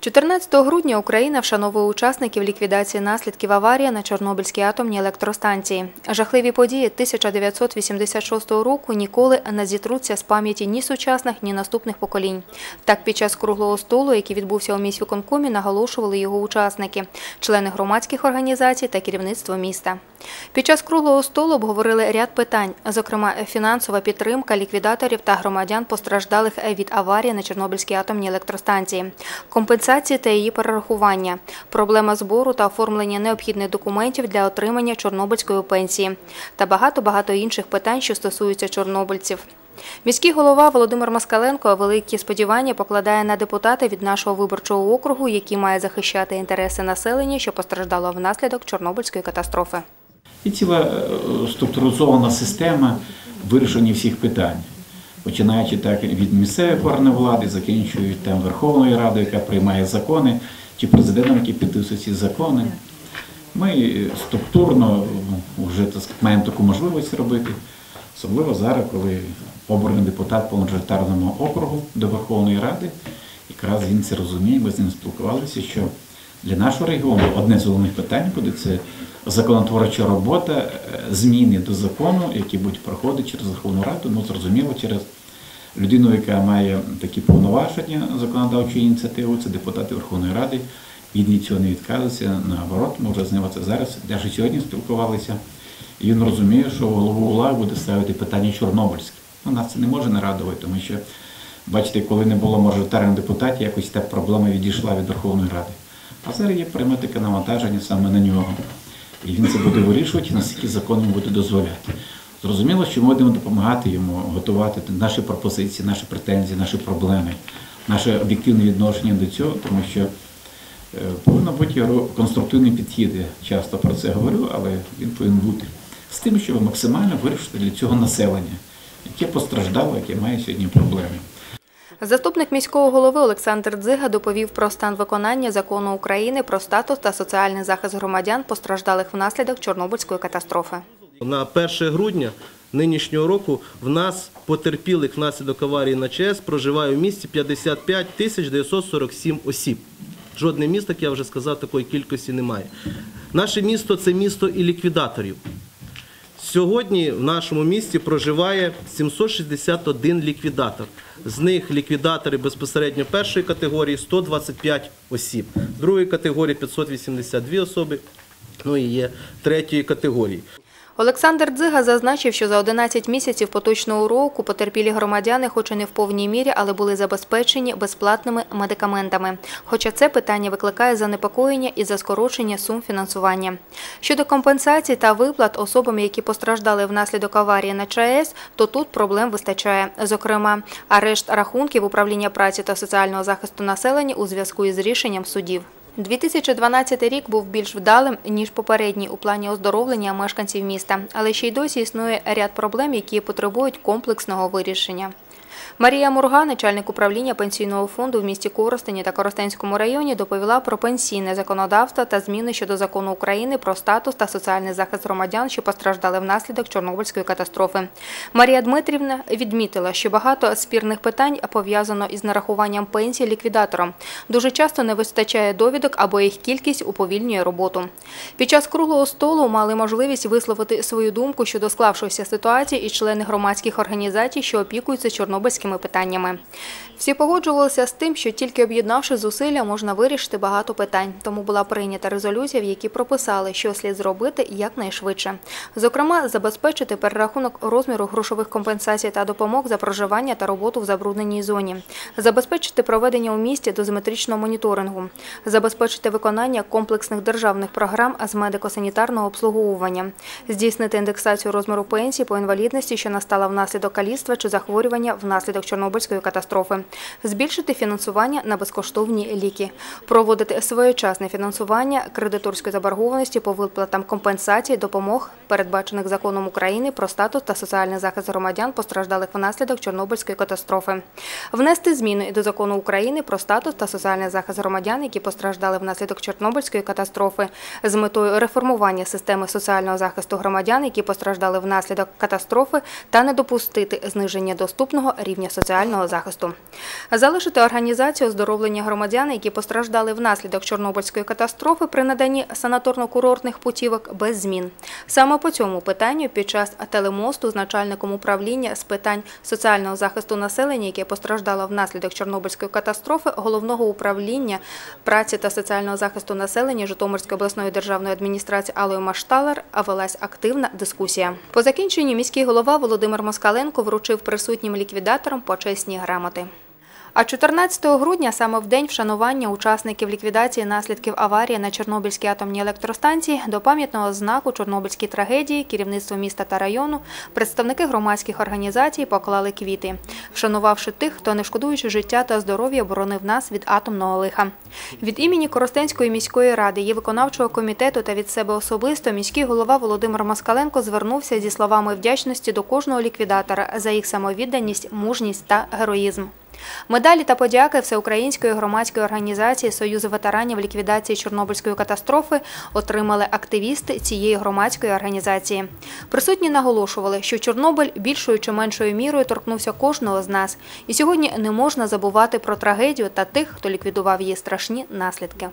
14 грудня Україна вшановує учасників ліквідації наслідків аварії на Чорнобильській атомній електростанції. Жахливі події 1986 року ніколи не зітруться з пам'яті ні сучасних, ні наступних поколінь. Так, під час круглого столу, який відбувся у міськвиконкомі, наголошували його учасники, члени громадських організацій та керівництво міста. Під час круглого столу обговорили ряд питань, зокрема фінансова підтримка ліквідаторів та громадян постраждалих від аварії на Чорнобильській атомній електростанції, компенсації та її перерахування, проблема збору та оформлення необхідних документів для отримання чорнобильської пенсії та багато-багато інших питань, що стосуються чорнобильців. Міський голова Володимир Москаленко великі сподівання покладає на депутата від нашого виборчого округу, який має захищати інтереси населення, що постраждало внаслідок Чорнобильської катастрофи. І ціла е, структуризована система вирішення всіх питань, починаючи так від місцевої органів влади, закінчуючи там Верховною Радою, яка приймає закони, чи президентом, який підписує ці закони. Ми структурно вже так маємо таку можливість робити, особливо зараз, коли обраний депутат по мажоритарному округу до Верховної Ради, якраз він це розуміє, ми з ним спілкувалися, що для нашого регіону одне з головних питань буде це законотворча робота, е, зміни до закону, які будуть проходити через Верховну Раду, ну зрозуміло, через людину, яка має такі повноваження законодавчої ініціативи, це депутати Верховної Ради. Він від цього не відказується, наоборот, ми вже з ним це зараз, навіть сьогодні спілкувалися. І він розуміє, що голову УЛА буде ставити питання Чорнобильське. Ну, нас це не може не радувати, тому що, бачите, коли не було мажоритарних депутатів, якось та проблема відійшла від Верховної Ради. А зараз є пряме таке навантаження саме на нього. І він це буде вирішувати, наскільки закон йому буде дозволяти. Зрозуміло, що ми будемо допомагати йому готувати наші пропозиції, наші претензії, наші проблеми, наше об'єктивне відношення до цього, тому що е, повинно бути конструктивний підхід. Я часто про це говорю, але він повинен бути з тим, щоб максимально вирішити для цього населення, яке постраждало, яке має сьогодні проблеми. Заступник міського голови Олександр Дзига доповів про стан виконання закону України про статус та соціальний захист громадян, постраждалих внаслідок Чорнобильської катастрофи. На 1 грудня нинішнього року в нас потерпілих внаслідок аварії на ЧАЕС проживає в місті 55 тисяч 947 осіб. Жодне місто, як я вже сказав, такої кількості немає. Наше місто це місто і ліквідаторів. Сьогодні в нашому місті проживає 761 ліквідатор. З них ліквідатори безпосередньо першої категорії 125 осіб, другої категорії 582 особи, ну і є третьої категорії. Олександр Дзига зазначив, що за 11 місяців поточного року потерпілі громадяни, хоч і не в повній мірі, але були забезпечені безплатними медикаментами. Хоча це питання викликає занепокоєння і за скорочення сум фінансування. Щодо компенсацій та виплат особам, які постраждали внаслідок аварії на ЧАЕС, то тут проблем вистачає. Зокрема, арешт рахунків управління праці та соціального захисту населення у зв'язку із рішенням судів. 2012 рік був більш вдалим ніж попередній у плані оздоровлення мешканців міста, але ще й досі існує ряд проблем, які потребують комплексного вирішення. Марія Мурга, начальник управління пенсійного фонду в місті Коростені та Коростенському районі, доповіла про пенсійне законодавство та зміни щодо закону України про статус та соціальний захист громадян, що постраждали внаслідок Чорнобильської катастрофи. Марія Дмитрівна відмітила, що багато спірних питань пов'язано із нарахуванням пенсії ліквідатором. Дуже часто не вистачає довідок або їх кількість уповільнює роботу. Під час круглого столу мали можливість висловити свою думку щодо склавшоїся ситуації і члени громадських організацій, що опікуються чорнобильським економічними питаннями. Всі погоджувалися з тим, що тільки об'єднавши зусилля, можна вирішити багато питань. Тому була прийнята резолюція, в якій прописали, що слід зробити якнайшвидше. Зокрема, забезпечити перерахунок розміру грошових компенсацій та допомог за проживання та роботу в забрудненій зоні, забезпечити проведення у місті дозиметричного моніторингу, забезпечити виконання комплексних державних програм з медико-санітарного обслуговування, здійснити індексацію розміру пенсії по інвалідності, що настала внаслідок каліцтва чи захворювання внаслідок внаслідок Чорнобильської катастрофи, збільшити фінансування на безкоштовні ліки, проводити своєчасне фінансування кредиторської заборгованості по виплатам компенсації, допомог, передбачених законом України про статус та соціальний захист громадян, постраждалих внаслідок Чорнобильської катастрофи, внести зміни до закону України про статус та соціальний захист громадян, які постраждали внаслідок Чорнобильської катастрофи, з метою реформування системи соціального захисту громадян, які постраждали внаслідок катастрофи, та не допустити зниження доступного рівня соціального захисту. Залишити організацію оздоровлення громадян, які постраждали внаслідок Чорнобильської катастрофи при наданні санаторно-курортних путівок без змін. Саме по цьому питанню під час телемосту з начальником управління з питань соціального захисту населення, яке постраждало внаслідок Чорнобильської катастрофи, головного управління праці та соціального захисту населення Житомирської обласної державної адміністрації Алою Машталер велась активна дискусія. По закінченню міський голова Володимир Москаленко вручив присутнім ліквідаторам почесні грамоти. А 14 грудня, саме в день вшанування учасників ліквідації наслідків аварії на Чорнобильській атомній електростанції, до пам'ятного знаку Чорнобильській трагедії керівництво міста та району, представники громадських організацій поклали квіти, вшанувавши тих, хто не шкодуючи життя та здоров'я боронив нас від атомного лиха. Від імені Коростенської міської ради, її виконавчого комітету та від себе особисто міський голова Володимир Москаленко звернувся зі словами вдячності до кожного ліквідатора за їх самовідданість, мужність та героїзм. Медалі та подяки Всеукраїнської громадської організації Союзу ветеранів ліквідації Чорнобильської катастрофи отримали активісти цієї громадської організації. Присутні наголошували, що Чорнобиль більшою чи меншою мірою торкнувся кожного з нас, і сьогодні не можна забувати про трагедію та тих, хто ліквідував її страшні наслідки.